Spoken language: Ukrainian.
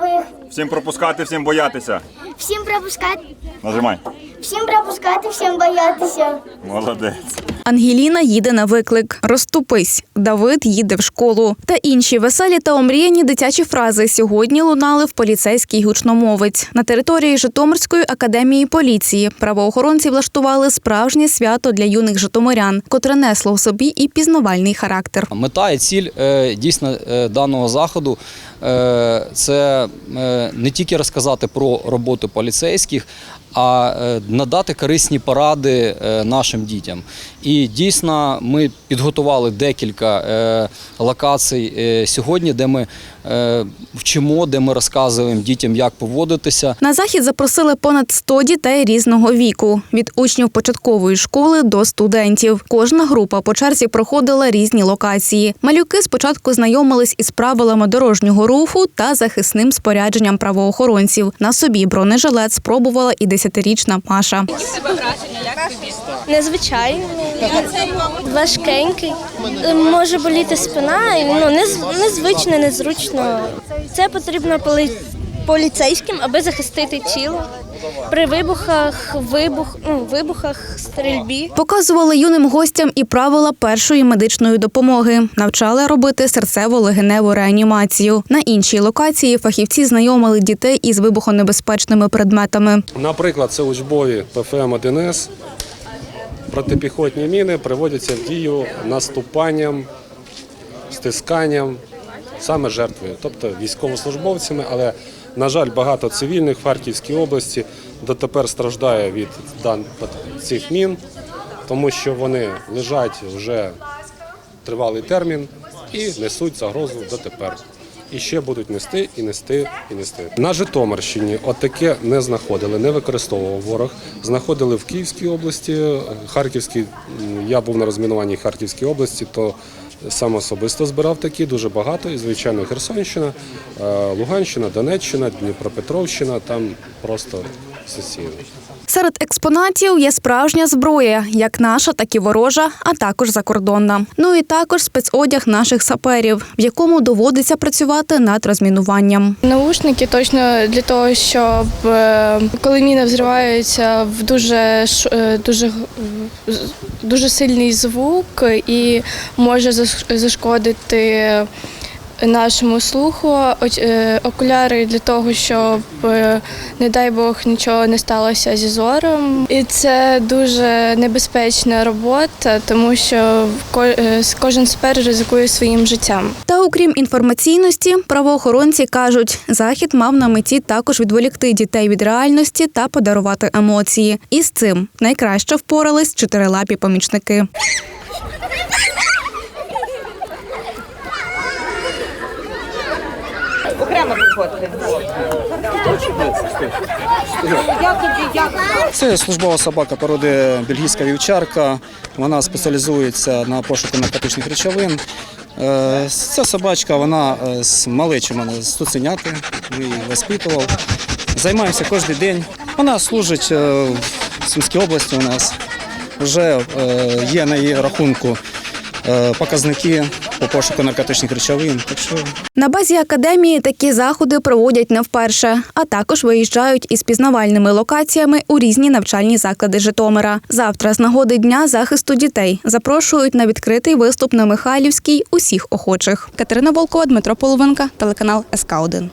нових. Всім пропускати, всім боятися. Всім пропускати, Нажимай. всім пропускати, всім боятися. Молодець. Ангеліна їде на виклик. Розступись. Давид їде в школу. Та інші веселі та омріяні дитячі фрази сьогодні лунали в поліцейський гучномовець. На території Житомирської академії поліції правоохоронці влаштували справжнє свято для юних житомирян, котре несло в собі і пізнавальний характер. Мета і ціль е, дійсно е, даного заходу е, це не тільки розказати про роботу поліцейських, а надати корисні поради нашим дітям. І дійсно ми підготували декілька е, локацій е, сьогодні, де ми е, вчимо, де ми розказуємо дітям, як поводитися. На захід запросили понад 100 дітей різного віку від учнів початкової школи до студентів. Кожна група по черзі проходила різні локації. Малюки спочатку знайомились із правилами дорожнього руху та захисним спорядженням правоохоронців. На собі бронежилет спробувала і десятирічна Маша. Незвичайний, важкенький. Може боліти спина, і, ну, нез- незвично, незручно. Це потрібно поли- поліцейським, аби захистити тіло при вибухах, вибух, ну, вибухах, стрільбі. Показували юним гостям і правила першої медичної допомоги. Навчали робити серцево-легеневу реанімацію. На іншій локації фахівці знайомили дітей із вибухонебезпечними предметами. Наприклад, це учбові ПФМ-1С. Протипіхотні міни приводяться в дію наступанням, стисканням саме жертвою, тобто військовослужбовцями. Але, на жаль, багато цивільних в Харківській області дотепер страждає від цих мін, тому що вони лежать вже тривалий термін і несуть загрозу дотепер. І ще будуть нести, і нести, і нести. На Житомирщині от не знаходили, не використовував ворог. Знаходили в Київській області, Харківській. Я був на розмінуванні Харківській області, то сам особисто збирав такі дуже багато. І звичайно, Херсонщина, е, Луганщина, Донеччина, Дніпропетровщина. Там просто сесійно. Серед експонатів є справжня зброя, як наша, так і ворожа, а також закордонна. Ну і також спецодяг наших саперів, в якому доводиться працювати над розмінуванням. Наушники точно для того, щоб е, коли міни взриваються в дуже е, дуже дуже сильний звук і може заш- зашкодити нашому слуху. Е, Окуляри для того, щоб, е, не дай Бог, нічого не сталося зі зором. І це дуже небезпечна робота, тому що е, кожен спер ризикує своїм життям. Та окрім інформаційності, правоохоронці кажуть, захід мав на меті також відволікти дітей від реальності та подарувати емоції. І з цим найкраще впорались чотирилапі помічники. Це службова собака породи бельгійська вівчарка. Вона спеціалізується на пошуку наркотичних речовин. Е, Ця собачка, вона е, з малечі мене з цуценяти, її воспитував. Займаємося кожен день. Вона служить е, в Сумській області у нас. Вже є на її рахунку показники по пошуку наркотичних речовин. Так що На базі академії такі заходи проводять не вперше, а також виїжджають із пізнавальними локаціями у різні навчальні заклади Житомира. Завтра з нагоди дня захисту дітей запрошують на відкритий виступ на Михайлівській усіх охочих. Катерина Волкова, Дмитро Половинка, телеканал СК 1